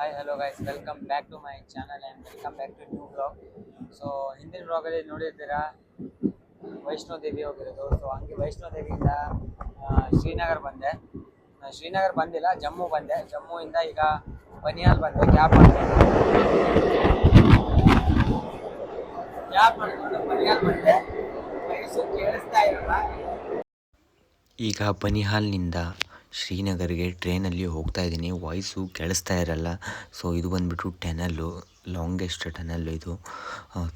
Hi hello guys welcome back to my channel and welcome back to new blog so ಹಿಂದಿನ ಬ್ಲಾಗಲ್ಲಿ ನೋಡಿರ್ತೀರಾ? ವೈಷ್ಣೋ ದೇವಿ ಹೋಗಿರೋದು. So ಹಂಗೆ ವೈಷ್ಣೋ ದೇವಿಯಿಂದ ಶ್ರೀನಗರ್ ಬಂದೆ. ಶ್ರೀನಗರ್ ಬಂದಿಲ್ಲ, ಜಮ್ಮು ಬಂದೆ. ಜಮ್ಮುವಿಂದ ಈಗ ಬನಿಯಾಲ್ ಬಂದೆ ಕ್ಯಾಬ್ ಬಂದೆ ಕ್ಯಾಬ್ ಬನಿಯಾಲ್ ಬಂದೆ. ವಯಸ್ಸು ಕೇಳಿಸ್ತಾ ಇರಲ್ಲ ಈಗ ಬನಿಹಾಲ್ನಿಂದ ಶ್ರೀನಗರ್ಗೆ ಟ್ರೈನಲ್ಲಿ ಹೋಗ್ತಾ ಇದ್ದೀನಿ. ವಾಯ್ಸು ಕೇಳಿಸ್ತಾ ಇರಲ್ಲ. ಸೊ ಇದು ಬಂದುಬಿಟ್ಟು ಟೆನಲ್ಲು ಲಾಂಗೆಸ್ಟ್ ಟೆನಲ್ಲು ಇದು.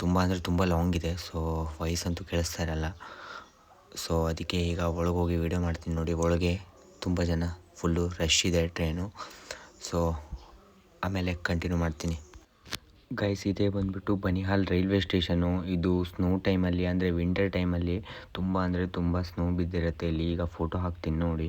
ತುಂಬ ಅಂದರೆ ತುಂಬ ಲಾಂಗ್ ಇದೆ. ಸೊ ವಾಯ್ಸ್ ಅಂತೂ ಕೇಳಿಸ್ತಾ ಇರಲ್ಲ. ಸೊ ಅದಕ್ಕೆ ಈಗ ಒಳಗೋಗಿ ವೀಡಿಯೋ ಮಾಡ್ತೀನಿ ನೋಡಿ. ಒಳಗೆ ತುಂಬ ಜನ ಫುಲ್ಲು ರಶ್ ಇದೆ ಟ್ರೈನು. ಸೊ ಆಮೇಲೆ ಕಂಟಿನ್ಯೂ ಮಾಡ್ತೀನಿ. ಗೈಸ್ ಇದೇ ಬಂದುಬಿಟ್ಟು ಬನಿಹಾಲ್ ರೈಲ್ವೆ ಸ್ಟೇಷನು ಇದು ಸ್ನೋ ಟೈಮಲ್ಲಿ ಅಂದರೆ ವಿಂಟರ್ ಟೈಮಲ್ಲಿ ತುಂಬ ಅಂದರೆ ತುಂಬ ಸ್ನೋ ಬಿದ್ದಿರುತ್ತೆ. ಇಲ್ಲಿ ಈಗ ಫೋಟೋ ಹಾಕ್ತೀನಿ ನೋಡಿ.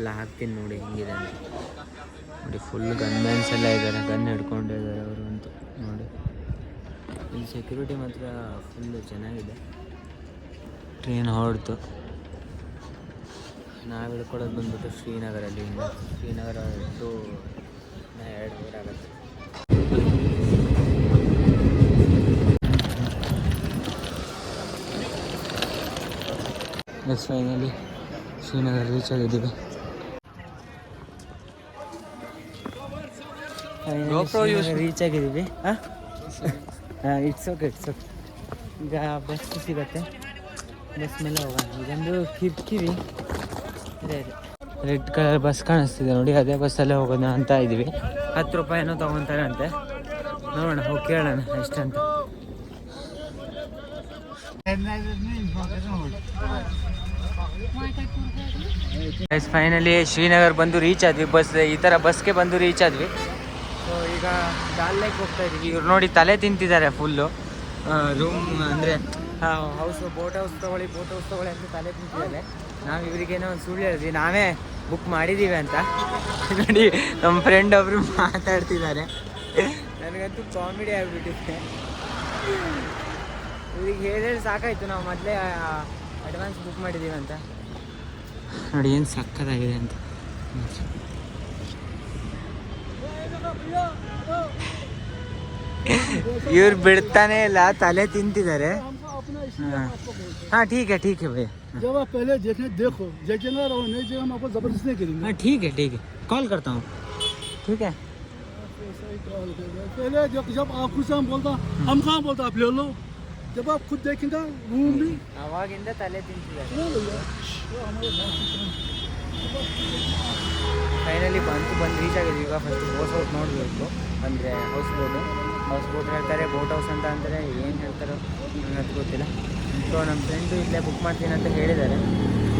ಎಲ್ಲ ಹಾಕ್ತೀನಿ ನೋಡಿ ಹೆಂಗಿದೆ ಅಂತ. ನೋಡಿ ಫುಲ್ ಗನ್ ಮ್ಯಾನ್ಸ್ ಎಲ್ಲ ಇದ್ದಾರೆ, ಗನ್ ಹಿಡ್ಕೊಂಡಿದ್ದಾರೆ ಅವರು ಅಂತ ನೋಡಿ. ಇಲ್ಲಿ ಸೆಕ್ಯೂರಿಟಿ ಮಾತ್ರ ಫುಲ್ಲು ಚೆನ್ನಾಗಿದೆ. ಟ್ರೈನ್ ಹೊರಡ್ತು ನಾವು ಹಿಡ್ಕೊಳ್ಳೋದು ಬಂದ್ಬಿಟ್ಟು ಶ್ರೀನಗರಲ್ಲಿ ಶ್ರೀನಗರ ಟು ಎರಡು ಅವರ್ ಆಗುತ್ತೆ. ಎಸ್ ಫೈನಲಿ ಶ್ರೀನಗರ ರೀಚ್ ಆಗಿದ್ದೀವಿ. ರೀಚ್ ಆಗಿದ್ದೀವಿ. ಹಾಂ ಇಟ್ಸ್ ಓಕೆ ಇಟ್ಸ್ ಓಕೆ ಈಗ ಬಸ್ ಸಿಗತ್ತೆ. ಬಸ್ ಮೇಲೆ ಹೋಗೋಣ. ಇದೊಂದು ಕಿರ್ಕಿರಿ ಅದೇ ಅದೇ ರೆಡ್ ಕಲರ್ ಬಸ್ ಕಾಣಿಸ್ತಿದೆ ನೋಡಿ. ಅದೇ ಬಸ್ಸಲ್ಲೇ ಹೋಗೋಣ ಅಂತ ಇದ್ದೀವಿ. ಹತ್ತು ರೂಪಾಯಿನೋ ತೊಗೊತಾರೆ ಅಂತೆ ನೋಡೋಣ ಹೋಗಿ ಕೇಳೋಣ ಎಷ್ಟಂತ ಫೈನಲಿ ಶ್ರೀನಗರ್ ಬಂದು ರೀಚ್ ಆದ್ವಿ. ಬಸ್ ಈ ಥರ ಬಸ್ಗೆ ಬಂದು ರೀಚ್ ಆದ್ವಿ. ಈಗ ಡಾಲ್ ಲೇಕ್ ಹೋಗ್ತಾ ಇದ್ದೀವಿ ಇವ್ರು ನೋಡಿ ತಲೆ ತಿಂತಿದ್ದಾರೆ ಫುಲ್ಲು ರೂಮ್ ಅಂದರೆ ಹೌಸ್ ಬೋಟ್ ಹೌಸ್ ತೊಗೊಳ್ಳಿ ಬೋಟ್ ಹೌಸ್ ತೊಗೊಳ್ಳಿ ಅಂತ ತಲೆ ತಿಂತಿದ್ದಾರೆ. ನಾವು ಇವರಿಗೇನೋ ಒಂದು ಸುಳ್ಳು ಹೇಳಿದ್ವಿ ನಾವೇ ಬುಕ್ ಮಾಡಿದ್ದೀವಿ ಅಂತ. ನೋಡಿ ನಮ್ಮ ಫ್ರೆಂಡ್ ಒಬ್ರು ಮಾತಾಡ್ತಿದ್ದಾರೆ. ನನಗಂತೂ ಕಾಮಿಡಿ ಆಗಿಬಿಟ್ಟಿದೆ. ಇವ್ರಿಗೆ ಹೇಳಿ ಸಾಕಾಯಿತು. ನಾವು ಮೊದಲೇ ಅಡ್ವಾನ್ಸ್ ಬುಕ್ ಮಾಡಿದ್ದೀವಿ ಅಂತ. ನೋಡಿ ಏನು ಸಕ್ಕತ್ತಾಗಿದೆ ಅಂತ. ಇವ್ರು ಬಿಡ್ತಾನೆ ಇಲ್ಲ ತಲೆ ತಿಂತಿದ್ದಾರೆ हाँ ठीक है ठीक है भैया जब आप पहले देखने देखो देखे ना रहो नहीं देखो हम आपको जबरदस्ती नहीं करेंगे हाँ ठीक है ठीक है कॉल करता हूँ ठीक है पहले जब जब आप खुद से हम बोलता हम कहाँ बोलता आप ले लो जब आप खुद देखेंगे रूम भी ಅವಾಗಿಂದ ತಲೆ ತಿಂತಿದ್ದಾರೆ ले लो यार। वो हमारे ಫೈನಲಿ ಬಂತು, ಬಂದು ರೀಚ್ ಆಗಿದ್ವಿ. ಈಗ ಫಸ್ಟ್ ಬೋಸ್ ಹೌಸ್ ನೋಡಬೇಕು. ಅಂದರೆ ಹೌಸ್ ಬೋಟು ಹೌಸ್ ಬೋಟ್ ಹೇಳ್ತಾರೆ ಬೋಟ್ ಹೌಸ್ ಅಂತ ಅಂದರೆ ಏನು ಹೇಳ್ತಾರೋ ನನಗೆ ಗೊತ್ತಿಲ್ಲ. ಸೊ ನಮ್ಮ ಫ್ರೆಂಡು ಇಲ್ಲೇ ಬುಕ್ ಮಾಡ್ತೀನಿ ಅಂತ ಹೇಳಿದ್ದಾರೆ.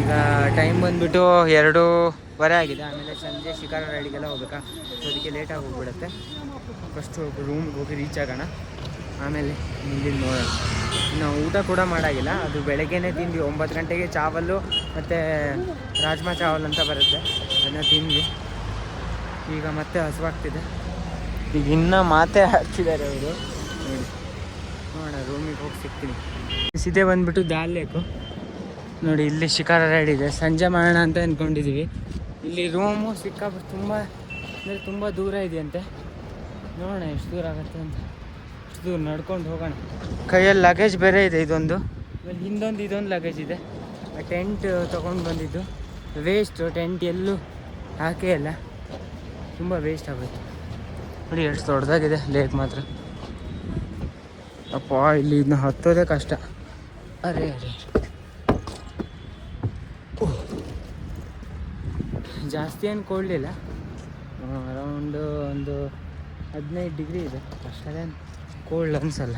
ಈಗ ಟೈಮ್ ಬಂದುಬಿಟ್ಟು ಎರಡೂವರೆ ಆಗಿದೆ. ಆಮೇಲೆ ಸಂಜೆ ಶಿಕಾರ ರೈಡಿಗೆಲ್ಲ ಹೋಗ್ಬೇಕಾ? ಸೊ ಅದಕ್ಕೆ ಲೇಟಾಗಿ ಹೋಗ್ಬಿಡುತ್ತೆ. ಫಸ್ಟು ರೂಮ್ಗೆ ಹೋಗಿ ರೀಚ್ ಆಗೋಣ. ಆಮೇಲೆ ಮುಂದಿನ ನೋಡೋಣ. ನಾವು ಊಟ ಕೂಡ ಮಾಡಾಗಿಲ್ಲ. ಅದು ಬೆಳಗ್ಗೆನೇ ತಿಂದ್ವಿ. ಒಂಬತ್ತು ಗಂಟೆಗೆ ಚಾವಲ್ಲು ಮತ್ತು ರಾಜ್ಮಾ ಚಾವಲ್ ಅಂತ ಬರುತ್ತೆ. ಅದನ್ನ ತಿಂದ್ವಿ. ಈಗ ಮತ್ತೆ ಹಸುವಾಗ್ತಿದೆ. ಈಗ ಇನ್ನೂ ಮಾತೇ ಹಾಕ್ತಿದ್ದಾರೆ ಅವರು. ನೋಡಿ. ನೋಡೋಣ ರೂಮಿಗೆ ಹೋಗಿ ಸಿಗ್ತೀನಿ. ಸೀದೆ ಬಂದ್ಬಿಟ್ಟು ದಾಲ್ ಲೇಕು ನೋಡಿ ಇಲ್ಲಿ ಶಿಕಾರ ರೈಡ್ ಇದೆ. ಸಂಜೆ ಮಾಡೋಣ ಅಂತ ಅಂದ್ಕೊಂಡಿದ್ದೀವಿ ಇಲ್ಲಿ ರೂಮು ಸಿಕ್ಕಾಬಿಟ್ಟು ತುಂಬ ಅಂದರೆ ತುಂಬ ದೂರ ಇದೆಯಂತೆ. ನೋಡೋಣ ಎಷ್ಟು ದೂರ ಆಗುತ್ತೆ ಅಂತ. ದೂರ ನಡ್ಕೊಂಡು ಹೋಗೋಣ. ಕೈಯಲ್ಲಿ ಲಗೇಜ್ ಬೇರೆ ಇದೆ ಇದೊಂದು. ಆಮೇಲೆ ಹಿಂದೊಂದು ಇದೊಂದು ಲಗೇಜ್ ಇದೆ. ಆ ಟೆಂಟ್ ತೊಗೊಂಡು ಬಂದಿದ್ದು. ವೇಸ್ಟು ಟೆಂಟ್ ಎಲ್ಲೂ ಹಾಕೇ ಇಲ್ಲ. ತುಂಬ ವೇಸ್ಟ್ ಆಗುತ್ತೆ ನೋಡಿ ಎಷ್ಟು ದೊಡ್ಡದಾಗಿದೆ ಲೇಕ್ ಮಾತ್ರ. ಅಪ್ಪ ಇಲ್ಲಿ ಇದನ್ನ ಹತ್ತೋದೇ ಕಷ್ಟ. ಅರೆ ಅರೆ. ಜಾಸ್ತಿ ಏನು ಕೊಡಲಿಲ್ಲ ಅರೌಂಡು ಒಂದು ಹದಿನೈದು ಡಿಗ್ರಿ ಇದೆ. ಅಷ್ಟೇನು ಕೋಲ್ಡ್ ಅನಿಸಲ್ಲ.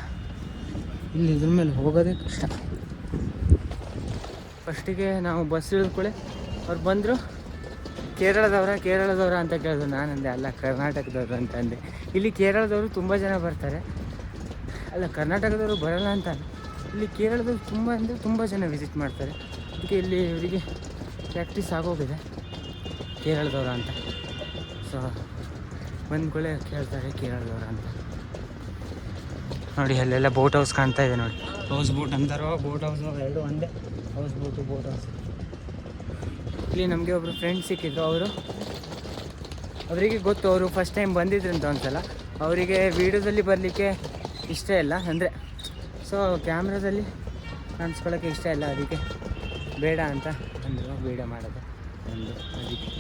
ಇಲ್ಲಿ ಇದ್ರ ಮೇಲೆ ಹೋಗೋದೇ ಕಷ್ಟ. ಫಸ್ಟಿಗೆ ನಾವು ಬಸ್ ಇಳಿದ್ಕೊಳ್ಳೆ ಅವ್ರು ಬಂದರು. ಕೇರಳದವರ ಕೇರಳದವರ ಅಂತ ಕೇಳಿದ್ರು. ನಾನಂದೆ, ಅಲ್ಲ, ಕರ್ನಾಟಕದವರು ಅಂತಂದೆ ಇಲ್ಲಿ ಕೇರಳದವರು ತುಂಬ ಜನ ಬರ್ತಾರೆ. ಅಲ್ಲ, ಕರ್ನಾಟಕದವರು ಬರಲ್ಲ ಅಂತ ಇಲ್ಲಿ ಕೇರಳದವ್ರು ತುಂಬ ಅಂದರೆ ತುಂಬ ಜನ ವಿಸಿಟ್ ಮಾಡ್ತಾರೆ. ಅದಕ್ಕೆ ಇಲ್ಲಿ ಇವರಿಗೆ ಪ್ರಾಕ್ಟೀಸ್ ಆಗೋಗಿದೆ. ಕೇರಳದವ್ರ ಅಂತ. ಸೊ ಬಂದ್ಕೊಳ್ಳೆ ಕೇಳ್ತಾರೆ ಕೇರಳದವ್ರ ಅಂತ. ನೋಡಿ ಅಲ್ಲೆಲ್ಲ ಬೋಟ್ ಹೌಸ್ ಕಾಣ್ತಾ ಇದೆ ನೋಡಿ. ಹೌಸ್ ಬೋಟ್ ಅಂತಾರೋ. ಬೋಟ್ ಹೌಸ್ ಎರಡು ಒಂದೇ. ಹೌಸ್ ಬೋಟು ಬೋಟ್ ಹೌಸ್ ಇಲ್ಲಿ ನಮಗೆ ಒಬ್ಬರು ಫ್ರೆಂಡ್ ಸಿಕ್ಕಿದ್ರು ಅವರು. ಅವರಿಗೆ ಗೊತ್ತು ಅವರು ಫಸ್ಟ್ ಟೈಮ್ ಬಂದಿದ್ರು ಅಂತ ಒಂದ್ಸಲ. ಅವರಿಗೆ ವೀಡಿಯೋದಲ್ಲಿ ಬರಲಿಕ್ಕೆ ಇಷ್ಟ ಇಲ್ಲ ಅಂದರೆ ಸೊ ಕ್ಯಾಮ್ರಾದಲ್ಲಿ ಕಾಣಿಸ್ಕೊಳ್ಳೋಕ್ಕೆ ಇಷ್ಟ ಇಲ್ಲ ಅದಕ್ಕೆ ಬೇಡ ಅಂತ ಅಂದರು ವೀಡಿಯೋ ಮಾಡೋದು ಒಂದು ಅದಕ್ಕೆ.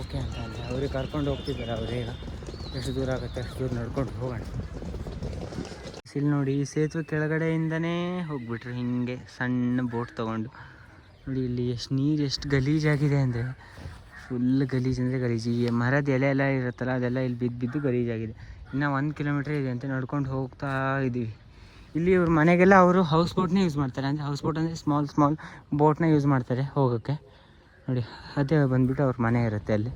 ಓಕೆ ಅಂತ ಅಂದರೆ ಅವ್ರಿಗೆ ಕರ್ಕೊಂಡು ಹೋಗ್ತಿದ್ದಾರೆ ಅವ್ರೀಗ ಎಷ್ಟು ದೂರ ಆಗುತ್ತೆ ಅಷ್ಟು ದೂರ ನಡ್ಕೊಂಡು ಹೋಗೋಣ. ಇಲ್ಲಿ ನೋಡಿ, ಈ ಸೇತುವೆ ಕೆಳಗಡೆಯಿಂದನೇ ಹೋಗ್ಬಿಟ್ರು ಹಿಂಗೆ ಸಣ್ಣ ಬೋಟ್ ತೊಗೊಂಡು. ನೋಡಿ ಇಲ್ಲಿ ಎಷ್ಟು ನೀರು, ಎಷ್ಟು ಗಲೀಜಾಗಿದೆ ಅಂದರೆ ಫುಲ್ ಗಲೀಜು ಅಂದರೆ ಗಲೀಜು. ಈ ಮರದ ಎಲೆ ಎಲ್ಲ ಇರುತ್ತಲ್ಲ, ಅದೆಲ್ಲ ಇಲ್ಲಿ ಬಿದ್ದು ಬಿದ್ದು ಗಲೀಜಾಗಿದೆ ಇನ್ನು ಒಂದು ಕಿಲೋಮೀಟ್ರ್ ಇದೆ ಅಂತ ನಡ್ಕೊಂಡು ಹೋಗ್ತಾ ಇದ್ದೀವಿ ಇಲ್ಲಿ ಇವ್ರ ಮನೆಗೆಲ್ಲ ಅವರು ಹೌಸ್ ಬೋಟ್ನೇ ಯೂಸ್ ಮಾಡ್ತಾರೆ. ಅಂದರೆ ಹೌಸ್ ಬೋಟ್ ಅಂದರೆ ಸ್ಮಾಲ್ ಸ್ಮಾಲ್ ಬೋಟ್ನ ಯೂಸ್ ಮಾಡ್ತಾರೆ ಹೋಗೋಕ್ಕೆ. ನೋಡಿ, ಅದೇ ಬಂದುಬಿಟ್ಟು ಅವ್ರ ಮನೆ ಇರುತ್ತೆ ಅಲ್ಲಿ.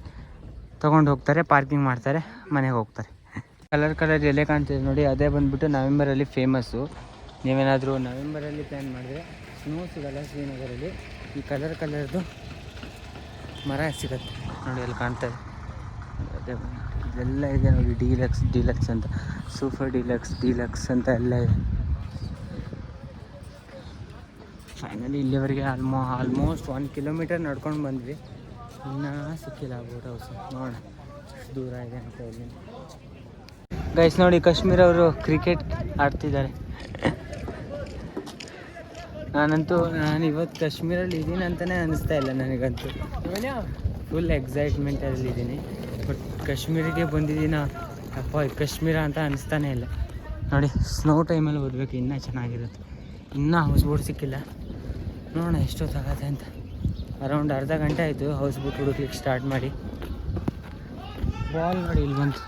ತೊಗೊಂಡು ಹೋಗ್ತಾರೆ ಪಾರ್ಕಿಂಗ್ ಮಾಡ್ತಾರೆ, ಮನೆಗೆ ಹೋಗ್ತಾರೆ. ಕಲರ್ ಕಲರ್ ಎಲೆ ಕಾಣ್ತಿದೆ ನೋಡಿ, ಅದೇ ಬಂದುಬಿಟ್ಟು ನವೆಂಬರಲ್ಲಿ ಫೇಮಸ್ಸು ನೀವೇನಾದರೂ ನವೆಂಬರಲ್ಲಿ ಪ್ಲ್ಯಾನ್ ಮಾಡಿದ್ರೆ ಸ್ನೋ ಸಿಗಲ್ಲ ಶ್ರೀನಗರಲ್ಲಿ, ಈ ಕಲರ್ ಕಲರ್ದು ಮರ ಸಿಗುತ್ತೆ. ನೋಡಿ, ಅಲ್ಲಿ ಕಾಣ್ತಾ ಇದೆ. ಇದೆಲ್ಲ ಇದೆ ನೋಡಿ ಡೀಲಕ್ಸ್ ಡೀಲಕ್ಸ್ ಅಂತ. ಸೂಪರ್ ಡೀಲಕ್ಸ್ ಡೀಲಕ್ಸ್ ಅಂತ ಎಲ್ಲ ಇದೆ. ಫೈನಲಿ ಇಲ್ಲಿವರೆಗೆ ಆಲ್ಮೋ ಆಲ್ಮೋಸ್ಟ್ ಒನ್ ಕಿಲೋಮೀಟರ್ ನಡ್ಕೊಂಡು ಬಂದ್ವಿ. ಇನ್ನೂ ಸಿಕ್ಕಿಲ್ಲ ಬೋಟ್ ಹೌಸ್ ನೋಡೋಣ ದೂರ ಇದೆ ಅಂತ ಇಲ್ಲಿ ಗೈಸ್ ನೋಡಿ ಕಾಶ್ಮೀರ ಅವರು ಕ್ರಿಕೆಟ್ ಆಡ್ತಿದ್ದಾರೆ. ನಾನಂತೂ, ನಾನು ಇವತ್ತು ಕಾಶ್ಮೀರಲ್ಲಿ ಇದ್ದೀನಿ ಅಂತಲೇ ಅನಿಸ್ತಾ ಇಲ್ಲ ನನಗಂತೂ. ಫುಲ್ ಎಕ್ಸೈಟ್ಮೆಂಟಲ್ಲಿ ಇದ್ದೀನಿ. ಬಟ್ ಕಾಶ್ಮೀರಿಗೆ ಬಂದಿದ್ದೀನ, ಅಪ್ಪ ಕಾಶ್ಮೀರ ಅಂತ ಅನಿಸ್ತಾನೆ ಇಲ್ಲ. ನೋಡಿ ಸ್ನೋ ಟೈಮಲ್ಲಿ ಓದಬೇಕು, ಇನ್ನೂ ಚೆನ್ನಾಗಿರುತ್ತೆ. ಇನ್ನೂ ಹೌಸ್ ಬೋಟ್ ಸಿಕ್ಕಿಲ್ಲ. ನೋಡೋಣ ಎಷ್ಟೊತ್ತಾಗತ್ತೆ ಅಂತ. ಅರೌಂಡ್ ಅರ್ಧ ಗಂಟೆ ಆಯಿತು ಹೌಸ್ ಬೋಟ್ ಹುಡುಕ್ಲಿಕ್ಕೆ ಸ್ಟಾರ್ಟ್ ಮಾಡಿ. ಬಾಲ್ ನೋಡಿ, ಇಲ್ಲಿ ಬಂತು.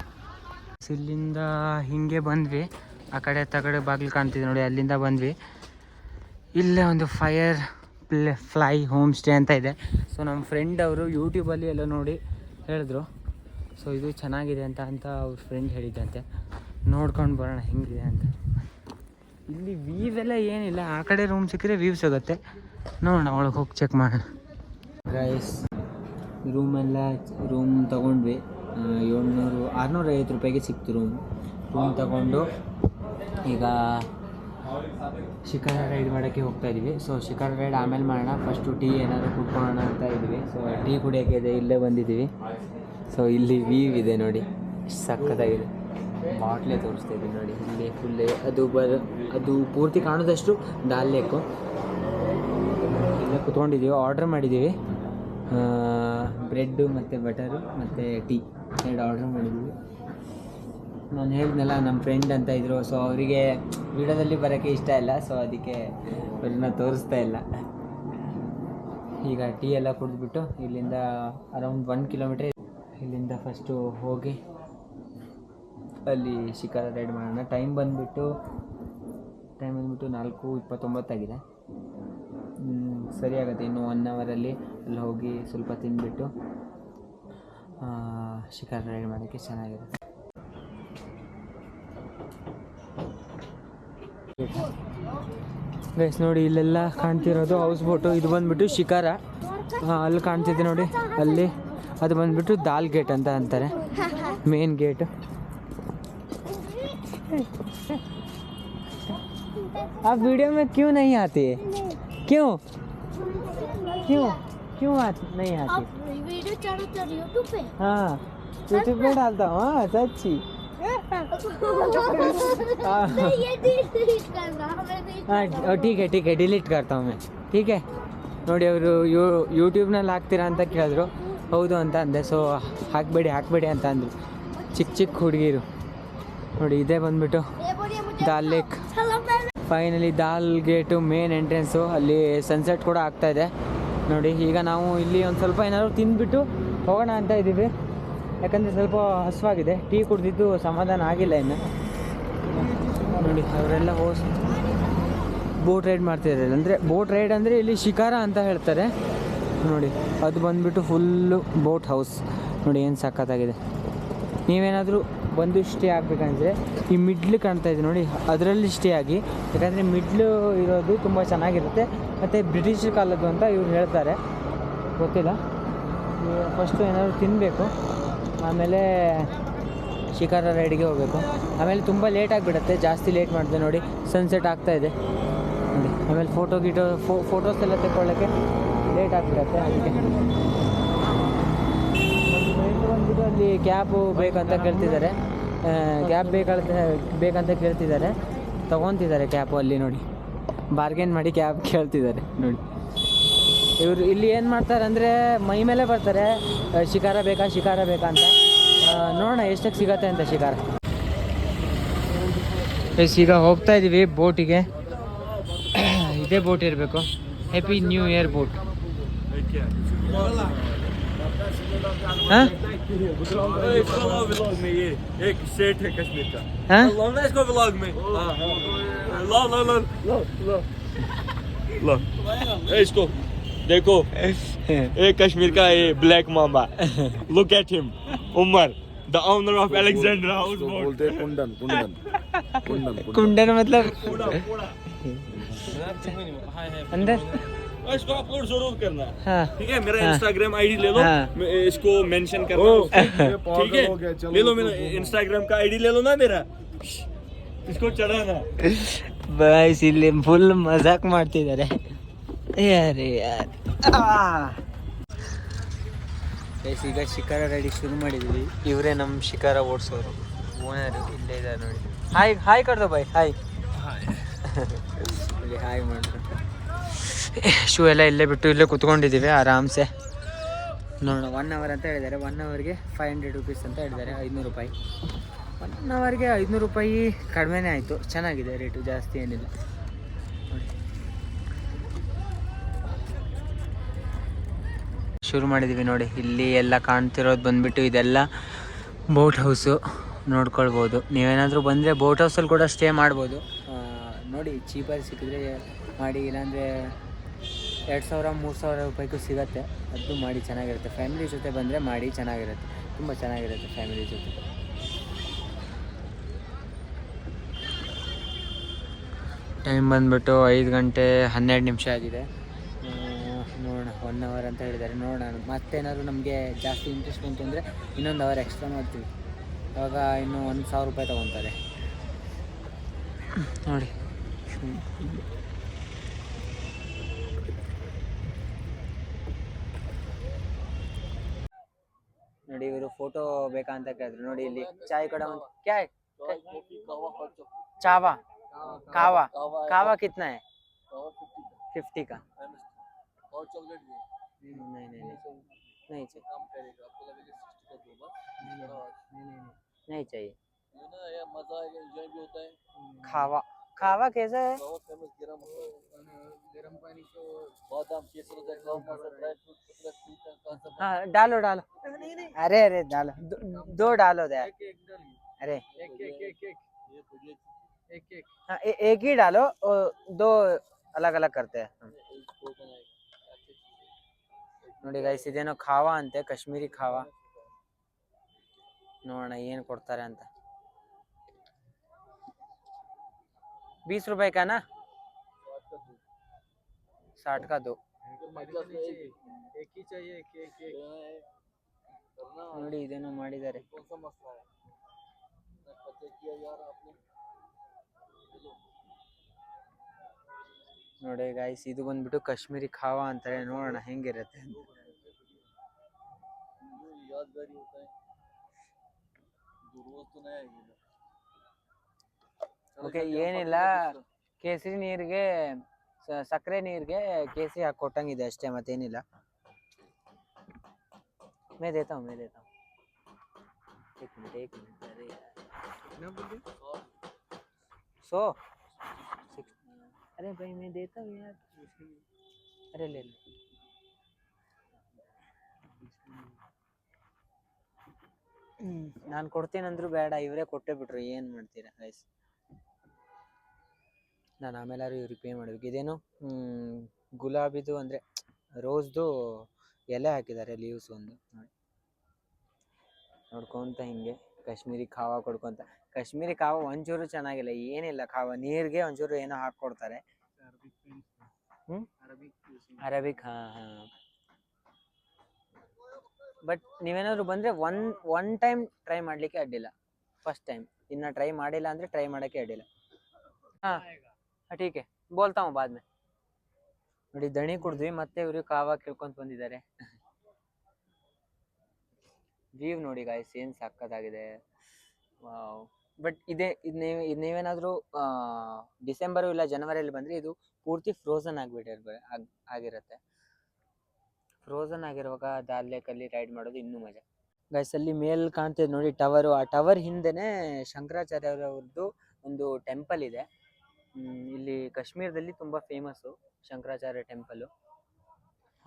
ಇಲ್ಲಿಂದ ಹಿಂಗೆ ಬಂದ್ವಿ. ಆ ಕಡೆ ತಗಡೆ ಬಾಗಿಲು ಕಾಣ್ತಿದೆ ನೋಡಿ, ಅಲ್ಲಿಂದ ಬಂದ್ವಿ. ಇಲ್ಲೇ ಒಂದು fire play, fly home stay ಅಂತ ಇದೆ. ಸೊ ನಮ್ಮ ಫ್ರೆಂಡ್ ಅವರು ಯೂಟ್ಯೂಬಲ್ಲಿ ಎಲ್ಲ ನೋಡಿ ಹೇಳಿದ್ರು. ಸೊ ಇದು ಚೆನ್ನಾಗಿದೆ ಅಂತ ಅಂತ ಅವ್ರ ಫ್ರೆಂಡ್ ಹೇಳಿದ್ದಂತೆ ನೋಡ್ಕೊಂಡು ಬರೋಣ ಹೆಂಗಿದೆ ಅಂತ. ಇಲ್ಲಿ ವ್ಯೂವ್ ಎಲ್ಲ ಏನಿಲ್ಲ, ಆ ಕಡೆ ರೂಮ್ ಸಿಕ್ಕರೆ ವ್ಯೂ ಸಿಗುತ್ತೆ. ನೋಡೋಣ, ಒಳಗೆ ಹೋಗಿ ಚೆಕ್ ಮಾಡೋಣ. ರೈಸ್ ರೂಮೆಲ್ಲ ರೂಮ್ ತೊಗೊಂಡ್ವಿ. ಏಳ್ನೂರು ಆರುನೂರ ಐವತ್ತು ರೂಪಾಯಿಗೆ ಸಿಕ್ತು ರೂಮ್ ರೂಮ್ ತಗೊಂಡು ಈಗ ಶಿಖರ ರೈಡ್ ಮಾಡೋಕ್ಕೆ ಹೋಗ್ತಾ ಇದ್ದೀವಿ ಸೊ ಶಿಖರ ರೈಡ್ ಆಮೇಲೆ ಮಾಡೋಣ. ಫಸ್ಟು ಟೀ ಏನಾದರೂ ಕುಡ್ಕೊಳ್ಳೋಣ ಅಂತ ಇದ್ವಿ. ಸೊ ಟೀ ಕುಡಿಯೋಕ್ಕೆ ಇದೆ, ಇಲ್ಲೇ ಬಂದಿದ್ದೀವಿ. ಸೊ ಇಲ್ಲಿ ವೀವ್ ಇದೆ ನೋಡಿ. ಸಕ್ಕತ್ತಾಗಿದೆ ಬಾಟ್ಲೆ ತೋರಿಸ್ತಾ ಇದ್ದೀವಿ ನೋಡಿ. ಇಲ್ಲಿ ಫುಲ್ಲೇ ಅದು ಬರ್ ಅದು ಪೂರ್ತಿ ಕಾಣೋದಷ್ಟು ದಾಲ್ ಲೇಕು ಇಲ್ಲೇ ಕುತ್ಕೊಂಡಿದ್ದೀವಿ ಆರ್ಡ್ರ್ ಮಾಡಿದ್ದೀವಿ. ಬ್ರೆಡ್ಡು ಮತ್ತು ಬಟರು ಮತ್ತು ಟೀ ಎರಡು ಆರ್ಡ್ರ್ ಮಾಡಿದ್ವಿ. ನಾನು ಹೇಳಿದ್ನಲ್ಲ ನಮ್ಮ ಫ್ರೆಂಡ್ ಅಂತ ಇದ್ದರು ಸೊ ಅವರಿಗೆ ವಿಡಿಯೋದಲ್ಲಿ ಬರೋಕ್ಕೆ ಇಷ್ಟ ಇಲ್ಲ. ಸೊ ಅದಕ್ಕೆ ಅವ್ರನ್ನ ತೋರಿಸ್ತಾ ಇಲ್ಲ. ಈಗ ಟೀ ಎಲ್ಲ ಕುಡಿದ್ಬಿಟ್ಟು ಇಲ್ಲಿಂದ ಅರೌಂಡ್ ಒನ್ ಕಿಲೋಮೀಟ್ರ್ ಇಲ್ಲಿಂದ ಫಸ್ಟು ಹೋಗಿ ಅಲ್ಲಿ ಶಿಖರ ರೈಡ್ ಮಾಡೋಣ. ಟೈಮ್ ಬಂದುಬಿಟ್ಟು ಟೈಮ್ ಬಂದುಬಿಟ್ಟು ನಾಲ್ಕು ಇಪ್ಪತ್ತೊಂಬತ್ತಾಗಿದೆ ಸರಿ ಆಗುತ್ತೆ. ಇನ್ನು ಒನ್ ಅವರಲ್ಲಿ ಅಲ್ಲಿ ಹೋಗಿ ಸ್ವಲ್ಪ ತಿಂದ್ಬಿಟ್ಟು ಶಿಖರ್ ರೈಡ್ ಮಾಡೋಕ್ಕೆ ಚೆನ್ನಾಗಿರುತ್ತೆ ಗೈಸ್ ನೋಡಿ ಇಲ್ಲೆಲ್ಲ ಕಾಣ್ತಿರೋದು ಹೌಸ್ ಬೋಟು ಇದು ಬಂದ್ಬಿಟ್ಟು ಶಿಕಾರ ಅಲ್ಲಿ ಕಾಣ್ತಿದ್ದೆ ನೋಡಿ ಅಲ್ಲಿ. ಅದು ಬಂದ್ಬಿಟ್ಟು ದಾಲ್ ಗೇಟ್ ಅಂತ ಅಂತಾರೆ. ಮೇನ್ ಗೇಟ್ ಆ ವಿಡಿಯೋ ಮೇ ಕ್ಯೂ ನೈ ಆತಿ? ಕ್ಯೂ? ಕ್ಯೂ? ಕ್ಯೂ ಆತಿ? ನೈ ಆತಿ? ಹಾಂ. यूट्यूब पे हाँ यूट्यूब पे डालता हूँ हाँ सच्ची हाँ नहीं, ये डिलीट करना हमें नहीं हाँ करना। ठीक है ठीक है ಡಿಲೀಟ್ करता हूँ मैं ठीक है ನೋಡಿ ಅವರು ಯೂ ಯೂಟ್ಯೂಬ್ನಲ್ಲಿ ಹಾಕ್ತೀರಾ ಅಂತ ಕೇಳಿದ್ರು ಹೌದು ಅಂತ ಅಂದೆ ಸೊ ಹಾಕಬೇಡಿ ಹಾಕಬೇಡಿ ಅಂತ ಅಂದರು ಚಿಕ್ಕ ಚಿಕ್ಕ ಹುಡುಗಿರು ನೋಡಿ ಇದೇ ಬಂದ್ಬಿಟ್ಟು ये बोलिए मुझे Dal lake hello ma'am finally Dal gate main entrance ಅಲ್ಲಿ ಸನ್ಸೆಟ್ ಕೂಡ ಆಗ್ತಾ ಇದೆ ನೋಡಿ ಈಗ ನಾವು ಇಲ್ಲಿ ಒಂದು ಸ್ವಲ್ಪ ಏನಾದ್ರು ತಿಂದ್ಬಿಟ್ಟು ಹೋಗೋಣ ಅಂತ ಇದ್ದೀವಿ ಯಾಕಂದರೆ ಸ್ವಲ್ಪ ಹಸುವಾಗಿದೆ. ಟೀ ಕುಡಿದಿದ್ದು ಸಮಾಧಾನ ಆಗಿಲ್ಲ ಇನ್ನು. ನೋಡಿ, ಅವರೆಲ್ಲ ಹೋಸ್ ಬೋಟ್ ರೈಡ್ ಮಾಡ್ತಿದ್ದಾರೆ ಅಂದರೆ ಬೋಟ್ ರೈಡ್ ಅಂದರೆ ಇಲ್ಲಿ ಶಿಕಾರ ಅಂತ ಹೇಳ್ತಾರೆ. ನೋಡಿ, ಅದು ಬಂದುಬಿಟ್ಟು ಫುಲ್ಲು ಬೋಟ್ ಹೌಸ್ ನೋಡಿ, ಏನು ಸಖತ್ತಾಗಿದೆ. ನೀವೇನಾದರೂ ಬಂದು ಸ್ಟೇ ಆಗಬೇಕಂದ್ರೆ ಈ ಮಿಡ್ಲ್ ಕಾಣ್ತಾ ಇದೆ ನೋಡಿ, ಅದರಲ್ಲಿ ಸ್ಟೇ ಆಗಿ. ಯಾಕಂದರೆ ಮಿಡ್ಲು ಇರೋದು ತುಂಬ ಚೆನ್ನಾಗಿರುತ್ತೆ. ಮತ್ತು ಬ್ರಿಟಿಷ್ ಕಾಲದ್ದು ಅಂತ ಇವ್ರು ಹೇಳ್ತಾರೆ. ಗೊತ್ತಿಲ್ಲ? ಫಸ್ಟು ಏನಾದರೂ ತಿನ್ನಬೇಕು ಆಮೇಲೆ ಶಿಕಾರ ರೈಡ್ಗೆ ಹೋಗಬೇಕು. ಆಮೇಲೆ ತುಂಬ ಲೇಟ್ ಆಗಿಬಿಡುತ್ತೆ. ಜಾಸ್ತಿ ಲೇಟ್ ಮಾಡಿದೆ ನೋಡಿ. ಸನ್ಸೆಟ್ ಆಗ್ತಾ ಇದೆ. ಆಮೇಲೆ ಫೋಟೋ ಗೀಟೋ, ಫೋ ಫೋಟೋಸ್ ಎಲ್ಲ ತೆಕ್ಕೊಳ್ಳೋಕ್ಕೆ ಲೇಟ್ ಆಗಿಬಿಡತ್ತೆ ಅದಕ್ಕೆ. ಬಂದ್ಬಿಟ್ಟು ಅಲ್ಲಿ ಕ್ಯಾಬು ಬೇಕಂತ ಕೇಳ್ತಿದ್ದಾರೆ. ಕ್ಯಾಬ್ ಬೇಕಾದ ಬೇಕಂತ ಕೇಳ್ತಿದ್ದಾರೆ. ತೊಗೊತಿದ್ದಾರೆ ಕ್ಯಾಬು ಅಲ್ಲಿ ನೋಡಿ. ಬಾರ್ಗೇನ್ ಮಾಡಿ ಕ್ಯಾಬ್ ಕೇಳ್ತಿದ್ದಾರೆ. ನೋಡಿ. ಇವರು ಇಲ್ಲಿ ಏನು ಮಾಡ್ತಾರೆ ಅಂದರೆ ಮೈ ಮೇಲೆ ಬರ್ತಾರೆ ಆ, ಶಿಕಾರ ಬೇಕಾ ಶಿಕಾರ ಬೇಕಾ ಅಂತ ಆ, ನೋಡೋಣ ಎಷ್ಟಕ್ಕೆ ಸಿಗತ್ತೆ ಅಂತ ಶಿಕಾರ ಎಸ್ ಈಗ ಹೋಗ್ತಾ ಇದ್ದೀವಿ ಬೋಟಿಗೆ ಇದೇ ಬೋಟ್ ಇರಬೇಕು ಹ್ಯಾಪಿ ನ್ಯೂ ಇಯರ್ ಬೋಟ್ ಹಾಂ इसको लो व्लॉग में ये एक सेट है कश्मीर का ಹಾಂ लो ना इसको व्लॉग में हाँ लो लो लो लो लो लो ए, इसको देखो ए कश्मीर का ए black mama look at him Umar the owner of Alexander house बोलते कुंडन कुंडन कुंडन कुंडन. मतलब अंदर? इसको अपलोड ज़रूर करना हाँ, ठीक है मेरा हाँ. इंस्टाग्राम आईडी ले लो. हाँ, इसको मेंशन करना ठीक है? ले लो मेरा इंस्टाग्राम का आईडी ले लो ना मेरा. इसको चढ़ाना भाई इसीलिए फुल मज़ाक मारते जा रहे ಯಾರೇ ಯಾರು ಗೈಸ್ ಈಗ ಶಿಕಾರ ರೆಡಿ ಶುರು ಮಾಡಿದ್ವಿ. ಇವರೇ ನಮ್ಮ ಶಿಕಾರ ಓಡಿಸೋರು. ಓನರ್ ಇಲ್ಲೇ ಇದ್ದಾರೆ ನೋಡಿ. ಹಾಯ್ ಹಾಯ್ ಕಡ್ದು ಬಾಯ್ ಹಾಯ್ ಇಲ್ಲಿ ಹಾಯ್ ಮಾಡಿದ್ರು. ಶೂ ಎಲ್ಲ ಇಲ್ಲೇ ಬಿಟ್ಟು ಇಲ್ಲೇ ಕುತ್ಕೊಂಡಿದ್ದೀವಿ ಆರಾಮ್ಸೆ. ನೋಡೋಣ ಒನ್ ಅವರ್ ಅಂತ ಹೇಳಿದ್ದಾರೆ. ಒನ್ ಅವರ್ಗೆ ಫೈವ್ ಹಂಡ್ರೆಡ್ ರುಪೀಸ್ ಅಂತ ಹೇಳಿದ್ದಾರೆ ಐದುನೂರು ರೂಪಾಯಿ. ಒನ್ ಅವರ್ಗೆ ಐದುನೂರು ರೂಪಾಯಿ ಕಡಿಮೆನೇ ಆಯಿತು. ಚೆನ್ನಾಗಿದೆ ರೇಟು ಜಾಸ್ತಿ ಏನಿಲ್ಲ ನೋಡಿ. ಶುರು ಮಾಡಿದ್ದೀವಿ ನೋಡಿ. ಇಲ್ಲಿ ಎಲ್ಲ ಕಾಣ್ತಿರೋದು ಬಂದ್ಬಿಟ್ಟು ಇದೆಲ್ಲ ಬೋಟ್ ಹೌಸು ನೋಡ್ಕೊಳ್ಬೋದು. ನೀವೇನಾದರೂ ಬಂದರೆ ಬೋಟ್ ಹೌಸಲ್ಲಿ ಕೂಡ ಸ್ಟೇ ಮಾಡ್ಬೋದು. ನೋಡಿ ಚೀಪಲ್ಲಿ ಸಿಕ್ಕಿದ್ರೆ ಮಾಡಿ, ಇಲ್ಲಾಂದರೆ ಎರಡು ಸಾವಿರ, ಮೂರು ಸಾವಿರ ರೂಪಾಯಿಗೂ ಸಿಗತ್ತೆ. ಅದು ಮಾಡಿ, ಚೆನ್ನಾಗಿರುತ್ತೆ. ಫ್ಯಾಮಿಲಿ ಜೊತೆ ಬಂದರೆ ಮಾಡಿ, ಚೆನ್ನಾಗಿರುತ್ತೆ. ತುಂಬ ಚೆನ್ನಾಗಿರುತ್ತೆ ಫ್ಯಾಮಿಲಿ ಜೊತೆ. ಟೈಮ್ ಬಂದ್ಬಿಟ್ಟು ಐದು ಗಂಟೆ ಹನ್ನೆರಡು ನಿಮಿಷ ಆಗಿದೆ. ಒನ್ ಅವರ್ ಅಂತ ಹೇಳಿದ್ದಾರೆ ನೋಡೋಣ ಮತ್ತೇನಾದರೂ ನಮಗೆ ಜಾಸ್ತಿ ಇಂಟ್ರೆಸ್ಟ್ ಬಂತು ಅಂದರೆ ಇನ್ನೊಂದು ಅವರ್ ಎಕ್ಸ್ಟ್ರಾ ಮಾಡ್ತೀವಿ ಅವಾಗ ಇನ್ನೂ ಒಂದು ಸಾವಿರ ರೂಪಾಯಿ ತೊಗೊತಾರೆ ನೋಡಿ ನೋಡಿ ಇವರು ಫೋಟೋ ಬೇಕಾ ಅಂತ ಕೇಳಿದ್ರು ನೋಡಿ ಇಲ್ಲಿ ಚಾಯ್ ಕೂಡ ಒಂದು ಕ್ಯಾ ಹೈ? चावा कावा कावा कितना है फिफ्टी का और चॉकलेट भी नहीं नहीं नहीं नहीं। चाहिए। कम करेगा आपको लगेगा सिक्सटी का दो नहीं नहीं नहीं चाहिए। ये ना यार मज़ा आएगा एंजॉय भी होता है। खावा। खावा कैसा है? बहुत फ़ेमस गरम गरम पानी को बादाम केसर ड्राई फ्रूट फ्रूट का कौन सा हाँ डालो डालो। अरे अरे डालो। दो, दो डालो दे। अरे। एक एक एक एक। ये एक एक हाँ। एक ही डालो और दो अलग अलग करते हैं। ನೋಡಿ ಗೈಸ್ ಇದೇನೋ ಖಾವ ಅಂತೆ ಕಾಶ್ಮೀರಿ ಖಾವ ನೋಡೋಣ ಏನು ಕೊಡ್ತಾರೆ ಅಂತ बीस रुपए का ना साठ का दो एक ही चाहिए एक एक एक करना ನೋಡಿ ಇದೇನೋ ಮಾಡಿದ್ದಾರೆ कौन सा ನೋಡಿ ಗಾಯ್ಸ್ ಇದು ಬಂದ್ಬಿಟ್ಟು ಕಾಶ್ಮೀರಿ ಖಾವ ಅಂತಾರೆ ನೋಡೋಣ ಹೆಂಗಿರುತ್ತೆ ಅಂತ जो यादगारी होता है जो रोज तो नया है ये ಓಕೆ ಏನಿಲ್ಲ ಕೇಸರಿ ನೀರಿಗೆ ಸ- ಸಕ್ಕರೆ ನೀರಿಗೆ ಕೇಸರಿ ಹಾಕಿ ಕೊಟ್ಟಂಗಿದೆ ಅಷ್ಟೇ ಮತ್ತೇನಿಲ್ಲ ಮೇ ದೇತಾ ಹೂँ मैं देता हूँ एक मिनट एक मिनट अरे यार सौ सिक्स अरे भाई मैं देता हूँ यार अरे ले लो ನಾನು ಕೊಡ್ತೀನಂದ್ರು ಬೇಡ ಇವರೇ ಕೊಟ್ಟೇ ಬಿಟ್ರು ಏನು ಮಾಡ್ತೀರಾ ಗೈಸ್ ನಾನು ಆಮೇಲಾದ್ರು ಇವ್ರಿಗೆ ಪೇ ಮಾಡಬೇಕು ಇದೇನು ಹ್ಮ್, ಗುಲಾಬಿದು ಅಂದರೆ ರೋಸ್ದು ಎಲೆ ಹಾಕಿದ್ದಾರೆ ಲೀವ್ಸ್ ಒಂದು ನೋಡಿ ನೋಡ್ಕೊಂತ ಹಿಂಗೆ ಕಾಶ್ಮೀರಿ ಖಾವ ಕೊಡ್ಕೊಂತ ಕಾಶ್ಮೀರಿ ಖಾವ ಒಂಚೂರು ಚೆನ್ನಾಗಿಲ್ಲ ಏನಿಲ್ಲ ಖಾವ ನೀರಿಗೆ ಒಂಚೂರು ಏನೋ ಹಾಕ್ಕೊಡ್ತಾರೆ ಹ್ಮ್? ಅರಬಿಕ್ ಹಾ ಹಾ. ಬಟ್ ನೀವೇನಾದ್ರು ಬಂದ್ರೆ ಒನ್ ಒನ್ ಟೈಮ್ ಟ್ರೈ ಮಾಡ್ಲಿಕ್ಕೆ ಅಡ್ಡಿಲ್ಲ ಫಸ್ಟ್ ಟೈಮ್ ಇನ್ನ ಟ್ರೈ ಮಾಡಿಲ್ಲ ಅಂದ್ರೆ ಟ್ರೈ ಮಾಡಕ್ಕೆ ಅಡ್ಡಿಲ್ಲ ಹಾ ಟೀಕೆ ಬೋಲ್ತಾವ में ನೋಡಿ ದಣಿ ಕುಡಿದ್ವಿ ಮತ್ತೆ ಇವರು ಕಾವ ಕೇಳ್ಕೊಂತ ಬಂದಿದ್ದಾರೆ. ವ್ಯೂ ನೋಡಿ ಗಾಯ್ಸ್ ಏನು ಸಕ್ಕತ್ತಾಗಿದೆ ವಾವ್ ಬಟ್ ಇದೇ ಇದು ನೀವು ಇದು ನೀವೇನಾದರೂ ಡಿಸೆಂಬರು ಇಲ್ಲ ಜನವರಿಯಲ್ಲಿ ಬಂದ್ರೆ ಇದು ಪೂರ್ತಿ ಫ್ರೋಸನ್ ಆಗಿಬಿಟ್ಟಿರ್ಬ ಆಗ್ ಆಗಿರುತ್ತೆ. ಫ್ರೋಝನ್ ಆಗಿರುವಾಗ ದಾಲ್ ಲೇಕಲ್ಲಿ ರೈಡ್ ಮಾಡೋದು ಇನ್ನೂ ಮಜಾ. ಗೈಸ್ ಅಲ್ಲಿ ಮೇಲ್ ಕಾಣ್ತಿದೆ ನೋಡಿ ಟವರು. ಆ ಟವರ್ ಹಿಂದೆನೆ ಶಂಕರಾಚಾರ್ಯ ಅವ್ರದ್ದು ಒಂದು ಟೆಂಪಲ್ ಇದೆ. ಇಲ್ಲಿ ಕಾಶ್ಮೀರದಲ್ಲಿ ತುಂಬ ಫೇಮಸ್ಸು ಶಂಕರಾಚಾರ್ಯ ಟೆಂಪಲು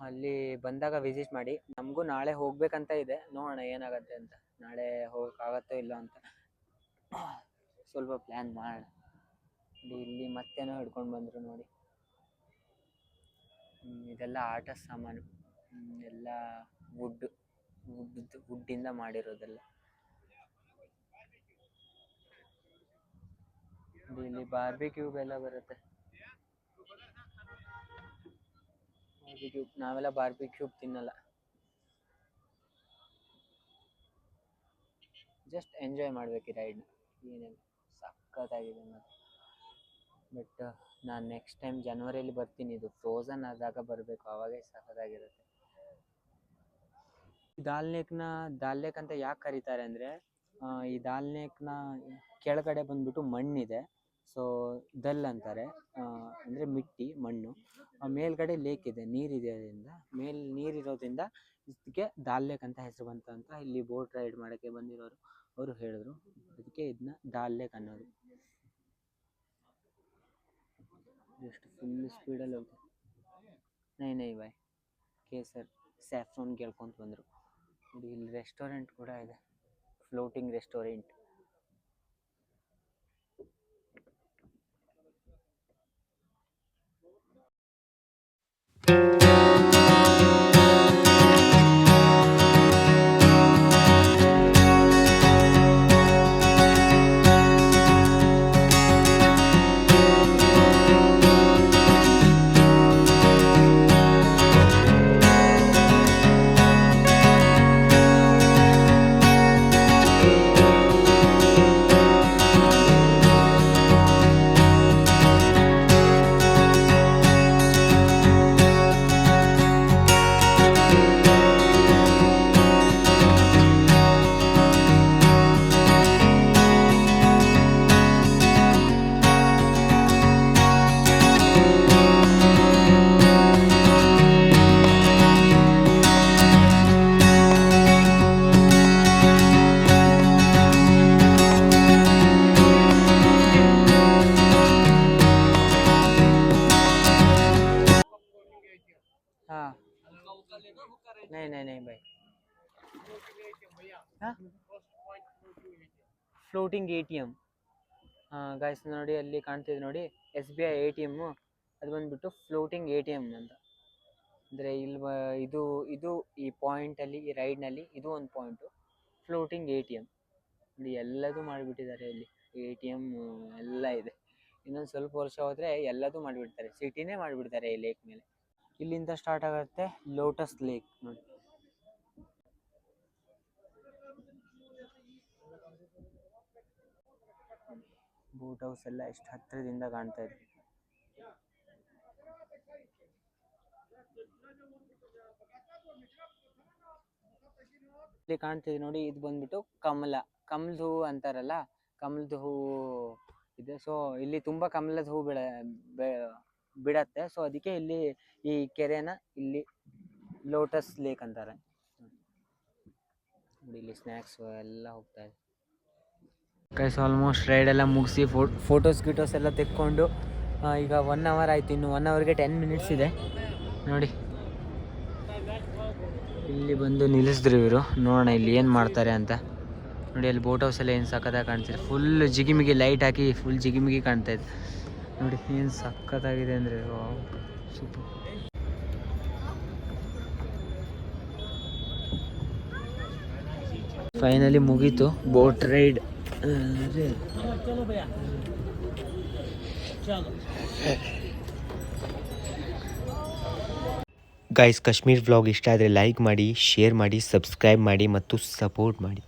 ಅಲ್ಲಿ ಬಂದಾಗ ವಿಸಿಟ್ ಮಾಡಿ. ನಮಗೂ ನಾಳೆ ಹೋಗ್ಬೇಕಂತ ಇದೆ. ನೋಡೋಣ ಏನಾಗತ್ತೆ ಅಂತ. ನಾಳೆ ಹೋಗೋಕ್ಕಾಗತ್ತೋ ಇಲ್ಲ ಅಂತ. ಸ್ವಲ್ಪ ಪ್ಲ್ಯಾನ್ ಮಾಡೋಣ. ಇಲ್ಲಿ ಮತ್ತೇನೋ ಹಿಡ್ಕೊಂಡು ಬಂದರು ನೋಡಿ. ಇದೆಲ್ಲ ಆಟ ಸಾಮಾನು ಎಲ್ಲ ವುಡ್ ವುಡ್ ವುಡ್ಡಿಂದ ಮಾಡಿರೋದೆಲ್ಲ. ಇದು ಇಲ್ಲಿ ಬಾರ್ಬಿಕ್ಯೂಬ್ ಎಲ್ಲ ಬರುತ್ತೆ. ಬಾರ್ಬಿಕ್ಯೂಬ್ ನಾವೆಲ್ಲ ಬಾರ್ಬಿಕ್ಯೂಬ್ ತಿನ್ನಲ್ಲ. ಜಸ್ಟ್ ಎಂಜಾಯ್ ಮಾಡ್ಬೇಕು ಈ ರೈಡ್ನ ಏನಿಲ್ಲ ಸಖತ್ತಾಗಿದೆ ಮತ್ತು. ಬಟ್ ನಾನು ನೆಕ್ಸ್ಟ್ ಟೈಮ್ ಜನವರಿಯಲ್ಲಿ ಬರ್ತೀನಿ. ಇದು ಫ್ರೋಸನ್ ಆದಾಗ ಬರಬೇಕು. ಆವಾಗೇ ಸಖತ್ತಾಗಿರುತ್ತೆ ದಾಲ್ ಲೇಕ್ನ ದಾಲ್ ಲೇಕ್ ಅಂತ ಯಾಕೆ ಕರೀತಾರೆ ಅಂದರೆ ಈ ದಾಲ್ ಲೇಕ್ನ ಕೆಳಗಡೆ ಬಂದ್ಬಿಟ್ಟು ಮಣ್ಣಿದೆ. ಸೊ ದಲ್ ಅಂತಾರೆ. ಅಂದರೆ ಮಿಟ್ಟಿ, ಮಣ್ಣು. ಮೇಲ್ಗಡೆ ಲೇಕ್ ಇದೆ. ನೀರಿದೆ ಮೇಲ್ ನೀರಿರೋದ್ರಿಂದ ಇದಕ್ಕೆ ದಾಲ್ ಲೇಕ್ ಅಂತ ಹೆಸರು ಬಂತು ಅಂತ ಇಲ್ಲಿ ಬೋಟ್ ರೈಡ್ ಮಾಡೋಕ್ಕೆ ಬಂದಿರೋರು. ಅವರು ಹೇಳಿದ್ರು. ಅದಕ್ಕೆ ಇದನ್ನ ದಾಲ್ ಲೇಕ್ ಅನ್ನೋದು. ಎಷ್ಟು ಫುಲ್ ಸ್ಪೀಡಲ್ಲಿ ಹೋಗ್ತಾರೆ ನೈ ನೈ ಬಾಯ್ ಕೇಸರ್ ಸ್ಯಾಫ್ರೋನ್ ಕೇಳ್ಕೊಂತ ಬಂದರು. ಇಲ್ಲಿ ರೆಸ್ಟೋರೆಂಟ್ ಕೂಡ ಇದೆ. ಫ್ಲೋಟಿಂಗ್ ರೆಸ್ಟೋರೆಂಟ್ नहीं नहीं नहीं भाई floating A T M guys ನೋಡಿ ಅಲ್ಲಿ ಕಾಣ್ತಿದೆ ನೋಡಿ S B I A T M ಅದು ಬಂದ್ಬಿಟ್ಟು ಫ್ಲೋಟಿಂಗ್ ಎ ಟಿ ಎಮ್ ಅಂತ ಅಂದರೆ ಇಲ್ಲಿ ಬ- ಇದು ಇದು ಈ ಪಾಯಿಂಟಲ್ಲಿ ಈ ರೈಡ್ನಲ್ಲಿ ಇದು ಒಂದು point floating A T M ನೋಡಿ ಎಲ್ಲದೂ ಮಾಡಿಬಿಟ್ಟಿದ್ದಾರೆ ಇಲ್ಲಿ ಎ ಟಿ ಎಮ್ ಎಲ್ಲ ಇದೆ ಇನ್ನೊಂದು ಸ್ವಲ್ಪ ವರ್ಷ ಹೋದರೆ ಎಲ್ಲದೂ ಮಾಡಿಬಿಡ್ತಾರೆ ಸಿಟಿನೇ ಮಾಡಿಬಿಡ್ತಾರೆ ಈ ಲೇಕ್ ಮೇಲೆ ಇಲ್ಲಿಂದ ಸ್ಟಾರ್ಟ್ ಆಗುತ್ತೆ ಲೋಟಸ್ ಲೇಕ್ ನೋಡಿ. ಬೋಟ್ ಹೌಸ್ ಎಲ್ಲ ಎಷ್ಟು ಹತ್ತಿರದಿಂದ ಕಾಣ್ತಾ ಇದೆ. ಇಲ್ಲಿ ಕಾಣ್ತಿದೆ ನೋಡಿ, ಇದು ಬಂದ್ಬಿಟ್ಟು ಕಮಲ, ಕಮಲದ ಹೂವು ಅಂತಾರಲ್ಲ, ಕಮಲದ ಹೂವು ಇದೆ. ಸೊ ಇಲ್ಲಿ ತುಂಬಾ ಕಮಲದ ಹೂ ಬೆಳೆ ಬಿಡತ್ತೆ. ಸೊ ಅದಕ್ಕೆ ಇಲ್ಲಿ ಈ ಕೆರೆನ ಇಲ್ಲಿ ಲೋಟಸ್ ಲೇಕ್ ಅಂತಾರೆ. ಇಲ್ಲಿ ಸ್ನ್ಯಾಕ್ಸ್ ಎಲ್ಲ ಹೋಗ್ತಾ ಇದೆ. ಕೈಸ್ ಆಲ್ಮೋಸ್ಟ್ ಎಲ್ಲ ಮುಗಿಸಿ ಫೋಟೋಸ್ ಗಿಟೋಸ್ ಎಲ್ಲ ತೆಕ್ಕೊಂಡು ಈಗ ಒನ್ ಅವರ್ ಆಯ್ತು. ಇನ್ನು ಒನ್ ಅವರ್ಗೆ ಟೆನ್ ಮಿನಿಟ್ಸ್ ಇದೆ. ನೋಡಿ. ಇಲ್ಲಿ ಬಂದು ನಿಲ್ಲಿಸಿದ್ರು ಇವರು. ನೋಡೋಣ ಇಲ್ಲಿ ಏನು ಮಾಡ್ತಾರೆ ಅಂತ. ನೋಡಿ, ಅಲ್ಲಿ ಬೋಟ್ ಹೌಸ್ ಎಲ್ಲ ಏನು ಸಖತ್ತಾಗಿ ಕಾಣ್ತಿದೆ. ಫುಲ್ ಜಿಗಿಮಿಗಿ ಲೈಟ್ ಹಾಕಿ ಫುಲ್ ಜಿಗಿಮಿಗಿ ಕಾಣ್ತಾ ಇದೆ. ನೋಡಿ ಏನು ಸಖತ್ತಾಗಿದೆ ಅಂದರೆ ಸೂಪರ್ ಫೈನಲಿ ಮುಗೀತು boat ride guys Kashmir vlog ಇಷ್ಟ ಆದರೆ ಲೈಕ್ ಮಾಡಿ ಶೇರ್ ಮಾಡಿ ಸಬ್ಸ್ಕ್ರೈಬ್ ಮಾಡಿ ಮತ್ತು ಸಪೋರ್ಟ್ ಮಾಡಿ.